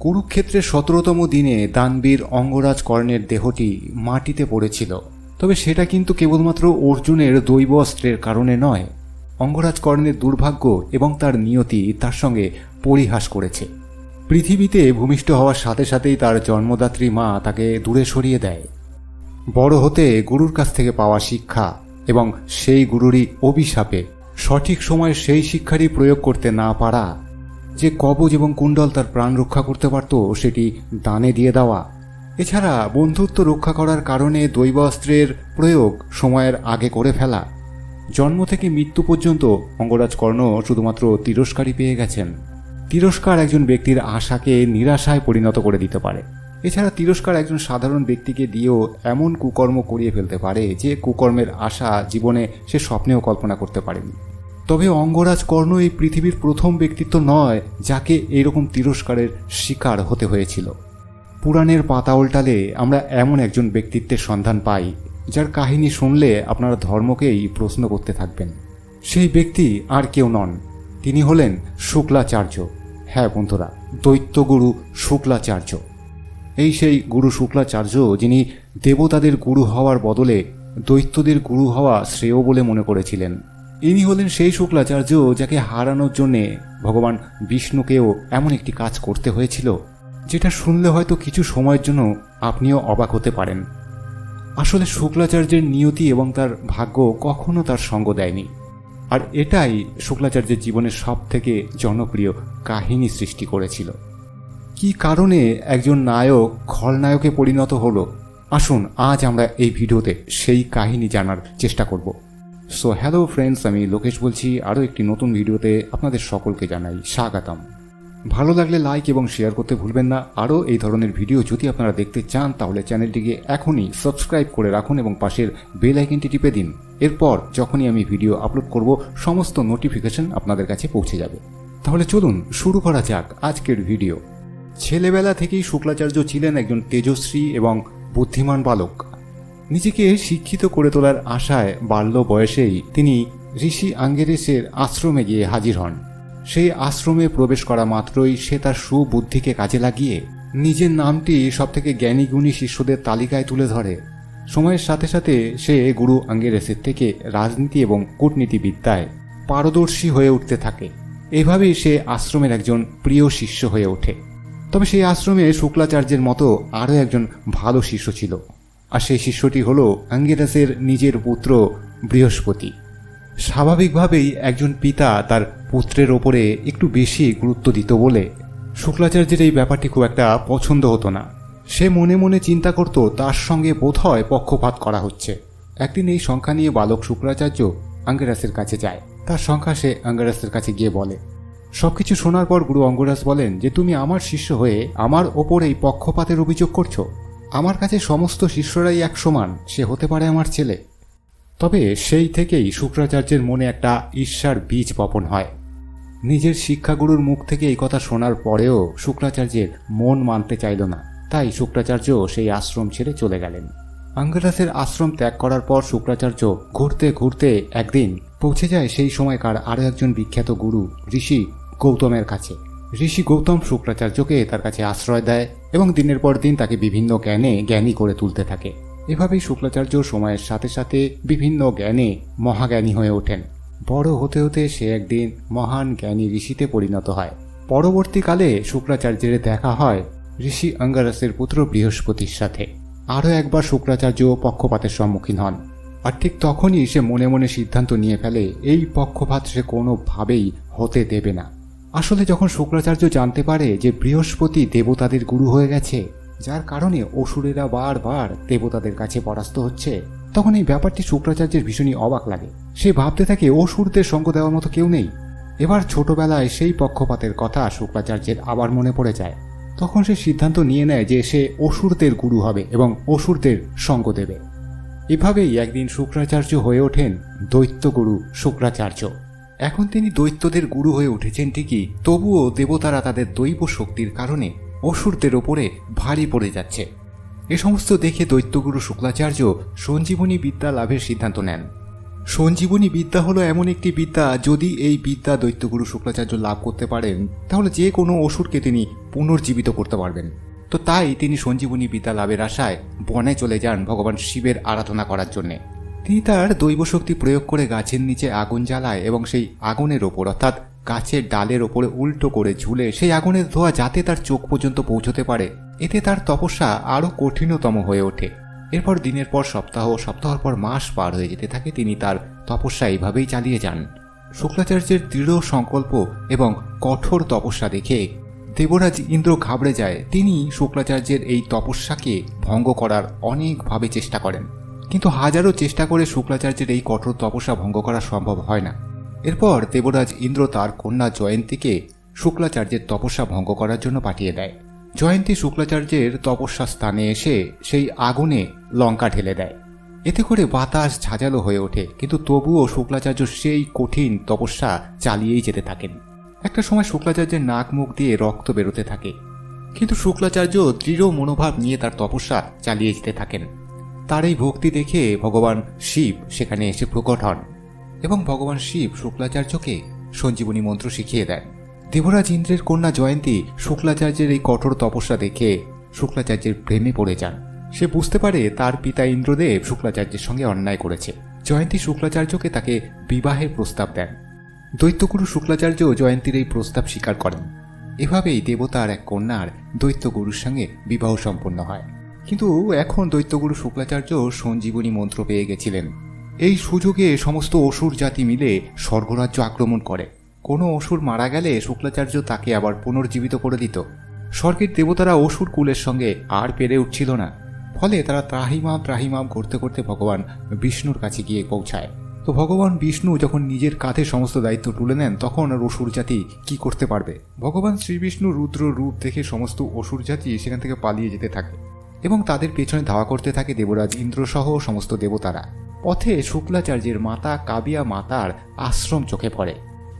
কুরুক্ষেত্রের সতেরোতম দিনে দানবীর অঙ্গরাজ কর্ণের দেহটি মাটিতে পড়েছিল। তবে সেটা কিন্তু কেবলমাত্র অর্জুনের দৈব অস্ত্রের কারণে নয়। অঙ্গরাজ কর্ণের দুর্ভাগ্য এবং তার নিয়তি তার সঙ্গে পরিহাস করেছে। পৃথিবীতে ভূমিষ্ঠ হওয়ার সাথে সাথেই তার জন্মদাত্রী মা তাকে দূরে সরিয়ে দেয়। বড় হতে গুরুর কাছ থেকে পাওয়া শিক্ষা এবং সেই গুরুরই অভিশাপে সঠিক সময়ে সেই শিক্ষারই প্রয়োগ করতে না পারা যে কবজ এবং কুণ্ডল তার প্রাণ রক্ষা করতে পারত, সেটি দানে দিয়ে দেওয়া। এছাড়া বন্ধুত্ব রক্ষা করার কারণে দৈব অস্ত্রের প্রয়োগ সময়ের আগে করে ফেলা। জন্ম থেকে মৃত্যু পর্যন্ত অঙ্গরাজ কর্ণ শুধুমাত্র তিরস্কারই পেয়ে গেছেন। তিরস্কার একজন ব্যক্তির আশাকে নিরাশায় পরিণত করে দিতে পারে। এছাড়া তিরস্কার একজন সাধারণ ব্যক্তিকে দিয়েও এমন কুকর্ম করিয়ে ফেলতে পারে যে কুকর্মের আশা জীবনে সে স্বপ্নেও কল্পনা করতে পারেনি। তবে অঙ্গরাজ কর্ণ এই পৃথিবীর প্রথম ব্যক্তিত্ব নয়, যাকে এইরকম তিরস্কারের শিকার হতে হয়েছিল। পুরাণের পাতা উল্টালে আমরা এমন একজন ব্যক্তিত্বের সন্ধান পাই, যার কাহিনী শুনলে আপনারা ধর্মকেই প্রশ্ন করতে থাকবেন। সেই ব্যক্তি আর কেউ নন। তিনি হলেন শুক্লাচার্য। হ্যাঁ বন্ধুরা, দৈত্যগুরু শুক্লাচার্য। এই সেই গুরু শুক্লাচার্য যিনি দেবতাদের গুরু হওয়ার বদলে দৈত্যদের গুরু হওয়া শ্রেয় বলে মনে করেছিলেন। ইনি হলেন সেই শুক্লাচার্য যাকে হারানোর জন্যে ভগবান বিষ্ণুকেও এমন একটি কাজ করতে হয়েছিল, যেটা শুনলে হয়তো কিছু সময়ের জন্য আপনিও অবাক হতে পারেন। আসলে শুক্লাচার্যের নিয়তি এবং তার ভাগ্য কখনো তার সঙ্গ দেয়নি। আর এটাই শুক্লাচার্যের জীবনের সব থেকে জনপ্রিয় কাহিনী সৃষ্টি করেছিল। কি কারণে একজন নায়ক খলনায়কে পরিণত হলো? আসুন আজ আমরা এই ভিডিওতে সেই কাহিনী জানার চেষ্টা করব। সো হ্যালো ফ্রেন্ডস আমি লোকেশ বলছি। আরও একটি নতুন ভিডিওতে আপনাদের সকলকে জানাই স্বাগতম। ভালো লাগলে লাইক এবং শেয়ার করতে ভুলবেন না। আরও এই ধরনের ভিডিও যদি আপনারা দেখতে চান, তাহলে চ্যানেলটিকে এখনই সাবস্ক্রাইব করে রাখুন এবং পাশের বেল আইকনটি টিপে দিন। এরপর যখনই আমি ভিডিও আপলোড করব, সমস্ত নোটিফিকেশন আপনাদের কাছে পৌঁছে যাবে। তাহলে চলুন শুরু করা যাক আজকের ভিডিও ছেলেবেলা থেকেই শুক্লাচার্য ছিলেন একজন তেজশ্রী এবং বুদ্ধিমান বালক। নিজেকে শিক্ষিত করে তোলার আশায় বাল্য বয়সেই তিনি ঋষি আঙ্গেরেসের আশ্রমে গিয়ে হাজির হন। সেই আশ্রমে প্রবেশ করা মাত্রই সে তার সুবুদ্ধিকে কাজে লাগিয়ে নিজের নামটি সবথেকে জ্ঞানী গুণী শিষ্যদের তালিকায় তুলে ধরে। সময়ের সাথে সাথে সে গুরু আঙ্গেরেসের থেকে রাজনীতি এবং কূটনীতিবিদ্যায় পারদর্শী হয়ে উঠতে থাকে। এভাবেই সে আশ্রমের একজন প্রিয় শিষ্য হয়ে ওঠে। তবে সেই আশ্রমে শুক্লাচার্যের মতো আরও একজন ভালো শিষ্য ছিল। আর সেই শিষ্যটি হল আঙ্গেরাসের নিজের পুত্র বৃহস্পতি। স্বাভাবিকভাবেই একজন পিতা তার পুত্রের ওপরে একটু বেশি গুরুত্ব দিত বলে শুক্লাচার্যের এই ব্যাপারটি খুব একটা পছন্দ হতো না। সে মনে মনে চিন্তা করত, তার সঙ্গে বোধহয় পক্ষপাত করা হচ্ছে। একদিন এই সংখ্যা নিয়ে বালক শুক্রাচার্য আঙ্গেরাসের কাছে যায়। তার সংখ্যা সে আঙ্গেরাসের কাছে গিয়ে বলে, সবকিছু শোনার পর গুরু অঙ্গরাজ বলেন যে, তুমি আমার শিষ্য হয়ে আমার ওপর এই পক্ষপাতের অভিযোগ করছ? আমার কাছে সমস্ত শিষ্যরাই এক সমান, সে হতে পারে আমার ছেলে। তবে সেই থেকেই শুক্রাচার্যের মনে একটা ঈর্ষার বীজ বপন হয়। নিজের শিক্ষাগুরুর মুখ থেকে এই কথা শোনার পরেও শুক্রাচার্যের মন মানতে চাইল না। তাই শুক্রাচার্য সেই আশ্রম ছেড়ে চলে গেলেন। আঙ্গরাসের আশ্রম ত্যাগ করার পর শুক্রাচার্য ঘুরতে ঘুরতে একদিন পৌঁছে যায় সেই সময়কার আরও একজন বিখ্যাত গুরু, ঋষি গৌতমের কাছে। ঋষি গৌতম শুক্রাচার্যকে তার কাছে আশ্রয় দেয় এবং দিনের পর দিন তাকে বিভিন্ন জ্ঞানে জ্ঞানী করে তুলতে থাকে। এভাবেই শুক্লাচার্য সময়ের সাথে সাথে বিভিন্ন জ্ঞানে মহাজ্ঞানী হয়ে ওঠেন। বড় হতে হতে সে একদিন মহান জ্ঞানী ঋষিতে পরিণত হয়। পরবর্তীকালে শুক্রাচার্যের দেখা হয় ঋষি অঙ্গারাসের পুত্র বৃহস্পতির সাথে। আরও একবার শুক্রাচার্য পক্ষপাতের সম্মুখীন হন। আর ঠিক তখনই সে মনে মনে সিদ্ধান্ত নিয়ে ফেলে, এই পক্ষপাত সে কোনোভাবেই হতে দেবে না। আসলে যখন শুক্রাচার্য জানতে পারে যে বৃহস্পতি দেবতাদের গুরু হয়ে গেছে, যার কারণে অসুরেরা বারবার দেবতাদের কাছে পরাস্ত হচ্ছে, তখন এই ব্যাপারটি শুক্রাচার্যের ভীষণই অবাক লাগে। সে ভাবতে থাকে, অসুরদের সঙ্গ দেওয়ার মতো কেউ নেই। এবার ছোটবেলায় সেই পক্ষপাতের কথা শুক্রাচার্যের আবার মনে পড়ে যায়। তখন সে সিদ্ধান্ত নিয়ে নেয় যে সে অসুরদের গুরু হবে এবং অসুরদের সঙ্গ দেবে। এভাবেই একদিন শুক্রাচার্য হয়ে ওঠেন দৈত্যগুরু শুক্রাচার্য। এখন তিনি দৈত্যদের গুরু হয়ে উঠেছেন ঠিকই, তবুও দেবতারা তাদের দৈব শক্তির কারণে অসুরদের ওপরে ভারী পড়ে যাচ্ছে। এ সমস্ত দেখে দৈত্যগুরু শুক্লাচার্য সঞ্জীবনী বিদ্যা লাভের সিদ্ধান্ত নেন। সঞ্জীবনী বিদ্যা হলো এমন একটি বিদ্যা, যদি এই বিদ্যা দৈত্যগুরু শুক্লাচার্য লাভ করতে পারেন, তাহলে যে কোনো অসুরকে তিনি পুনর্জীবিত করতে পারবেন। তো তাই তিনি সঞ্জীবনী বিদ্যা লাভের আশায় বনে চলে যান ভগবান শিবের আরাধনা করার জন্যে। তিনি তার দৈব শক্তি প্রয়োগ করে গাছের নিচে আগুন জ্বালায় এবং সেই আগুনের ওপর, অর্থাৎ গাছের ডালের ওপরে উল্টো করে ঝুলে সেই আগুনের ধোয়া যাতে তার চোখ পর্যন্ত পৌঁছতে পারে, এতে তার তপস্যা আরও কঠিনতম হয়ে ওঠে। এরপর দিনের পর সপ্তাহ, সপ্তাহের পর মাস পার হয়ে যেতে থাকে, তিনি তার তপস্যা এইভাবেই চালিয়ে যান। শুক্লাচার্যের দৃঢ় সংকল্প এবং কঠোর তপস্যা দেখে দেবরাজ ইন্দ্র ঘাবড়ে যায়। তিনি শুক্লাচার্যের এই তপস্যাকে ভঙ্গ করার অনেকভাবে চেষ্টা করেন। কিন্তু হাজারো চেষ্টা করে শুক্লাচার্যের এই কঠোর তপস্যা ভঙ্গ করা সম্ভব হয় না। এরপর দেবরাজ ইন্দ্র তার কন্যা জয়ন্তীকে শুক্লাচার্যের তপস্যা ভঙ্গ করার জন্য পাঠিয়ে দেয়। জয়ন্তী শুক্লাচার্যের তপস্যা স্থানে এসে সেই আগুনে লঙ্কা ঢেলে দেয়। এতে করে বাতাস ঝাঁঝালো হয়ে ওঠে, কিন্তু তবুও শুক্লাচার্য সেই কঠিন তপস্যা চালিয়েই যেতে থাকেন। একটা সময় শুক্লাচার্যের নাক মুখ দিয়ে রক্ত বেরোতে থাকে, কিন্তু শুক্লাচার্য দৃঢ় মনোভাব নিয়ে তার তপস্যা চালিয়ে যেতে থাকেন। তার এই ভক্তি দেখে ভগবান শিব সেখানে এসে প্রকট হন এবং ভগবান শিব শুক্লাচার্যকে সঞ্জীবনী মন্ত্র শিখিয়ে দেন। দেবরাজ ইন্দ্রের কন্যা জয়ন্তী শুক্লাচার্যের এই কঠোর তপস্যা দেখে শুক্লাচার্যের প্রেমে পড়ে যান। সে বুঝতে পারে তার পিতা ইন্দ্রদেব শুক্লাচার্যের সঙ্গে অন্যায় করেছে। জয়ন্তী শুক্লাচার্যকে তাকে বিবাহের প্রস্তাব দেন। দৈত্যগুরু শুক্লাচার্য জয়ন্তীর এই প্রস্তাব স্বীকার করেন। এভাবেই দেবতার এক কন্যার দৈত্যগুরুর সঙ্গে বিবাহ সম্পন্ন হয়। কিন্তু এখন দৈত্যগুরু শুক্লাচার্য সঞ্জীবনী মন্ত্র পেয়ে গেছিলেন। এই সুযোগে সমস্ত অসুর জাতি মিলে স্বর্গরাজ্য আক্রমণ করে। কোনো অসুর মারা গেলে শুক্লাচার্য তাকে আবার পুনর্জীবিত করে দিত। স্বর্গের দেবতারা অসুর কুলের সঙ্গে আর পেরে উঠছিল না। ফলে তারা ত্রাহিমাম ত্রাহিমাম করতে করতে ভগবান বিষ্ণুর কাছে গিয়ে পৌঁছায়। তো ভগবান বিষ্ণু যখন নিজের কাঁধে সমস্ত দায়িত্ব তুলে নেন, তখন আর অসুর জাতি কি করতে পারবে? ভগবান শ্রীবিষ্ণু রুদ্র রূপ দেখে সমস্ত অসুর জাতি সেখান থেকে পালিয়ে যেতে থাকে। এবং তাদের পেছনে ধাওয়া করতে থাকে দেবরাজ ইন্দ্রসহ সমস্ত দেবতারা। পথে শুক্লাচার্যের মাতা কাবিয়া মাতার আশ্রম চোখে পড়ে।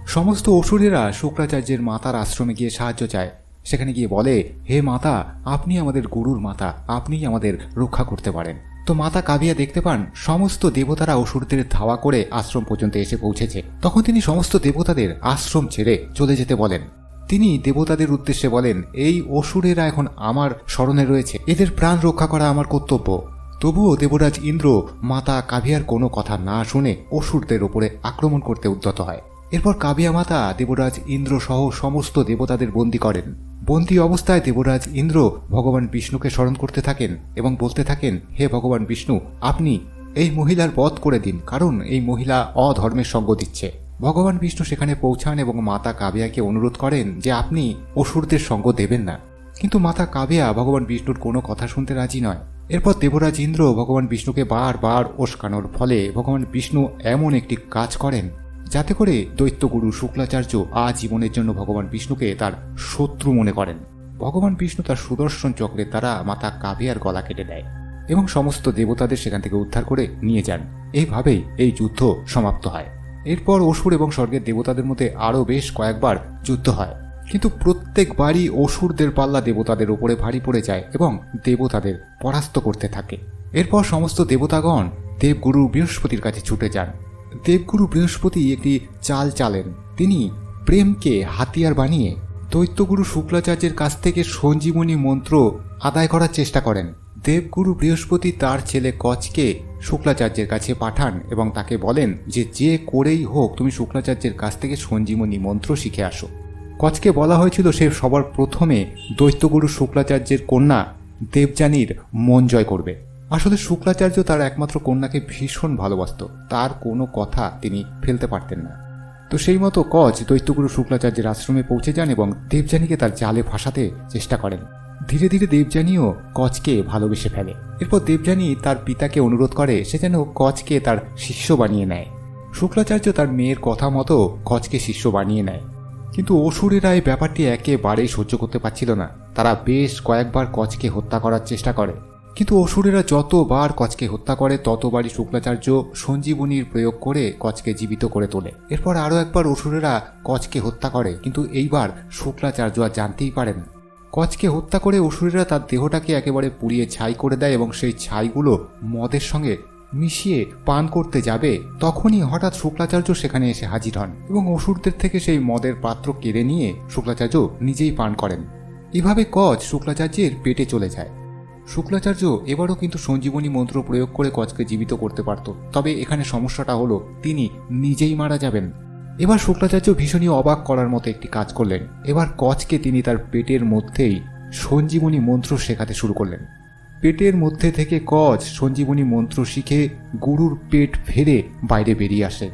সমস্ত অসুরেরা শুক্রাচার্যের মাতার আশ্রমে গিয়ে সাহায্য চায়। সেখানে গিয়ে বলে, হে মাতা, আপনি আমাদের গুরুর মাতা, আপনিই আমাদের রক্ষা করতে পারেন। তো মাতা কাবিয়া দেখতে পান, সমস্ত দেবতারা অসুরদের ধাওয়া করে আশ্রম পর্যন্ত এসে পৌঁছেছে। তখন তিনি সমস্ত দেবতাদের আশ্রম ছেড়ে চলে যেতে বলেন। তিনি দেবতাদের উদ্দেশ্যে বলেন, এই অসুরেরা এখন আমার স্মরণে রয়েছে। এদের প্রাণ রক্ষা করা আমার কর্তব্য। তবুও দেবরাজ ইন্দ্র, মাতা কাভিয়ার কোনো কথা না শুনে অসুরদের ওপরে আক্রমণ করতে উদ্যত হয়। এরপর কাবিয়া মাতা দেবরাজ ইন্দ্র সহ সমস্ত দেবতাদের বন্দী করেন। বন্দী অবস্থায় দেবরাজ ইন্দ্র ভগবান বিষ্ণুকে স্মরণ করতে থাকেন এবং বলতে থাকেন, হে ভগবান বিষ্ণু, আপনি এই মহিলার বধ করে দিন, কারণ এই মহিলা অধর্মের সঙ্গ দিচ্ছে। ভগবান বিষ্ণু সেখানে পৌঁছান এবং মাতা কাবিয়াকে অনুরোধ করেন যে আপনি অসুরদের সঙ্গ দেবেন না। কিন্তু মাতা কাবিয়া ভগবান বিষ্ণুর কোনো কথা শুনতে রাজি নয়। এরপর দেবরাজ ইন্দ্র ভগবান বিষ্ণুকে বারবার ওস্কানোর ফলে ভগবান বিষ্ণু এমন একটি কাজ করেন, যাতে করে দৈত্যগুরু শুক্লাচার্য আজীবনের জন্য ভগবান বিষ্ণুকে তার শত্রু মনে করেন। ভগবান বিষ্ণু তার সুদর্শন চক্রের দ্বারা মাতা কাবিয়ার গলা কেটে দেয় এবং সমস্ত দেবতাদের সেখান থেকে উদ্ধার করে নিয়ে যান। এইভাবেই এই যুদ্ধ সমাপ্ত হয়। এরপর অসুর এবং স্বর্গের দেবতাদের মধ্যে আরও বেশ কয়েকবার যুদ্ধ হয়। কিন্তু প্রত্যেকবারই অসুরদের পাল্লা দেবতাদের উপরে ভারী পড়ে যায় এবং দেবতাদের পরাস্ত করতে থাকে। এরপর সমস্ত দেবতাগণ দেবগুরু বৃহস্পতির কাছে ছুটে যান। দেবগুরু বৃহস্পতি একটি চাল চালেন। তিনি প্রেমকে হাতিয়ার বানিয়ে দৈত্যগুরু শুক্লাচার্যের কাছ থেকে সঞ্জীবনী মন্ত্র আদায় করার চেষ্টা করেন। দেবগুরু বৃহস্পতি তার ছেলে কচকে শুক্লাচার্যের কাছে পাঠান এবং তাকে বলেন যে যে করেই হোক তুমি শুক্লাচার্যের কাছ থেকে সঞ্জীবনী মন্ত্র শিখে আসো। কচকে বলা হয়েছিল সে সবার প্রথমে দৈত্যগুরু শুক্লাচার্যের কন্যা দেবযানীর মন জয় করবে। আসলে শুক্লাচার্য তার একমাত্র কন্যাকে ভীষণ ভালোবাসত। তার কোনো কথা তিনি ফেলতে পারতেন না। তো সেই মতো কচ দৈত্যগুরু শুক্লাচার্যের আশ্রমে পৌঁছে যান এবং দেবযানীকে তার জালে ফাঁসাতে চেষ্টা করেন। ধীরে ধীরে দেবযানীও কচকে ভালোবেসে ফেলে। এরপর দেবযানী তার পিতাকে অনুরোধ করে সে যেন কচকে তার শিষ্য বানিয়ে নেয়। শুক্লাচার্য তার মেয়ের কথা মতো কচকে শিষ্য বানিয়ে নেয়। কিন্তু অসুরেরা এই ব্যাপারটি একেবারেই সহ্য করতে পারছিল না। তারা বেশ কয়েকবার কচকে হত্যা করার চেষ্টা করে। কিন্তু অসুরেরা যতবার কচকে হত্যা করে, ততবারই শুক্লাচার্য সঞ্জীবনীর প্রয়োগ করে কচকে জীবিত করে তোলে। এরপর আরও একবার অসুরেরা কচকে হত্যা করে, কিন্তু এইবার শুক্লাচার্য আর জানতেই পারে না কচকে হত্যা করে অসুরেরা তার দেহটাকে একেবারে পুড়িয়ে ছাই করে দেয় এবং সেই ছাইগুলো মদের সঙ্গে মিশিয়ে পান করতে যাবে, তখনই হঠাৎ শুক্লাচার্য সেখানে এসে হাজির হন এবং অসুরদের থেকে সেই মদের পাত্র কেড়ে নিয়ে শুক্লাচার্য নিজেই পান করেন। এভাবে কচ শুক্লাচার্যের পেটে চলে যায়। শুক্লাচার্য এবারও কিন্তু সঞ্জীবনী মন্ত্র প্রয়োগ করে কচকে জীবিত করতে পারত, তবে এখানে সমস্যাটা হলো তিনি নিজেই মারা যাবেন। এবার শুক্লাচার্য ভীষণই অবাক করার মতো একটি কাজ করলেন। এবার কচকে তিনি তার পেটের মধ্যেই সঞ্জীবনী মন্ত্র শেখাতে শুরু করলেন। পেটের মধ্যে থেকে কচ সঞ্জীবনী মন্ত্র শিখে গুরুর পেট ফেরে বাইরে বেরিয়ে আসেন।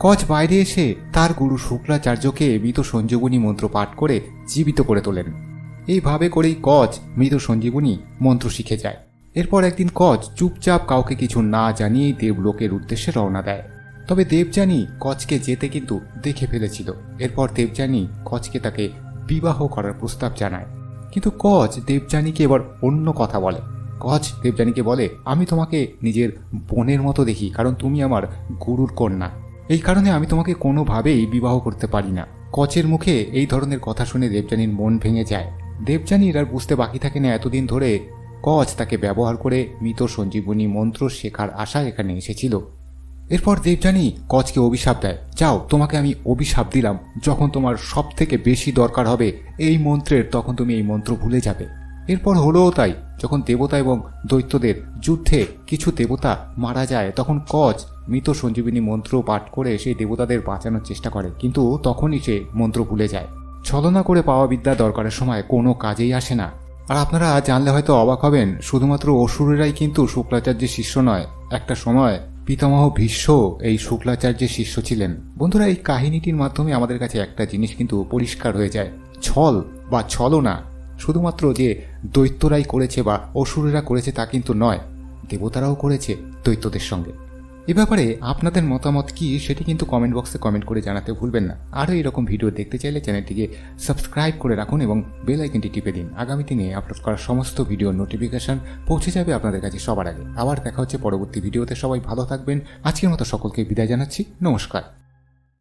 কচ বাইরে এসে তার গুরু শুক্লাচার্যকে মৃত সঞ্জীবনী মন্ত্র পাঠ করে জীবিত করে তোলেন। এইভাবে করেই কচ মৃত সঞ্জীবনী মন্ত্র শিখে যায়। এরপর একদিন কচ চুপচাপ কাউকে কিছু না জানিয়েই দেবলোকের উদ্দেশ্যে রওনা দেয়। তবে দেবযানী কচকে যেতে কিন্তু দেখে ফেলেছিল। এরপর দেবযানী কচকে তাকে বিবাহ করার প্রস্তাব জানায়। কিন্তু কচ দেবযানীকে এবার অন্য কথা বলে। কচ দেবযানীকে বলে, আমি তোমাকে নিজের বোনের মতো দেখি, কারণ তুমি আমার গুরুর কন্যা। এই কারণে আমি তোমাকে কোনোভাবেই বিবাহ করতে পারি না। কচের মুখে এই ধরনের কথা শুনে দেবযানীর মন ভেঙে যায়। দেবযানীর আর বুঝতে বাকি থাকে না এতদিন ধরে কচ তাকে ব্যবহার করে মৃত সঞ্জীবনী মন্ত্র শেখার আশা এখানে এসেছিল। এরপর দেবযানী কচকে অভিশাপ দেয়। যাও, তোমাকে আমি অভিশাপ দিলাম। যখন তোমার সব থেকে বেশি দরকার হবে এই মন্ত্রের, তখন তুমি এই মন্ত্র ভুলে যাবে। এরপর হলোও তাই। যখন দেবতা এবং দৈত্যদের যুদ্ধে কিছু দেবতা মারা যায়, তখন কচ মৃত সঞ্জীবিনী মন্ত্র পাঠ করে সেই দেবতাদের বাঁচানোর চেষ্টা করে। কিন্তু তখনই সে মন্ত্র ভুলে যায়। ছলনা করে পাওয়া বিদ্যা দরকারের সময় কোনো কাজেই আসে না। আর আপনারা জানলে হয়তো অবাক হবেন, শুধুমাত্র অসুরেরাই কিন্তু শুক্লাচার্যের শিষ্য নয়। একটা সময় পিতামহ ভীষ্ম এই শুক্লাচার্যের শিষ্য ছিলেন। বন্ধুরা, এই কাহিনীটির মাধ্যমে আমাদের কাছে একটা জিনিস কিন্তু পরিষ্কার হয়ে যায়। ছল বা ছলনা শুধুমাত্র যে দৈত্যরাই করেছে বা অসুরেরা করেছে তা কিন্তু নয়, দেবতারাও করেছে দৈত্যদের সঙ্গে। এ ব্যাপারে আপনাদের মতামত কি সেটি কিন্তু কমেন্ট বক্সে কমেন্ট করে জানাতে ভুলবেন না। আরও এরকম ভিডিও দেখতে চাইলে চ্যানেলটিকে সাবস্ক্রাইব করে রাখুন এবং বেল আইকনটি টিপে দিন। আগামী দিনে আপলোড করা সমস্ত ভিডিওর নোটিফিকেশন পৌঁছে যাবে আপনাদের কাছে সবার আগে। আবার দেখা হচ্ছে পরবর্তী ভিডিওতে সবাই ভালো থাকবেন। আজকের মতো সকলকে বিদায় জানাচ্ছি। নমস্কার।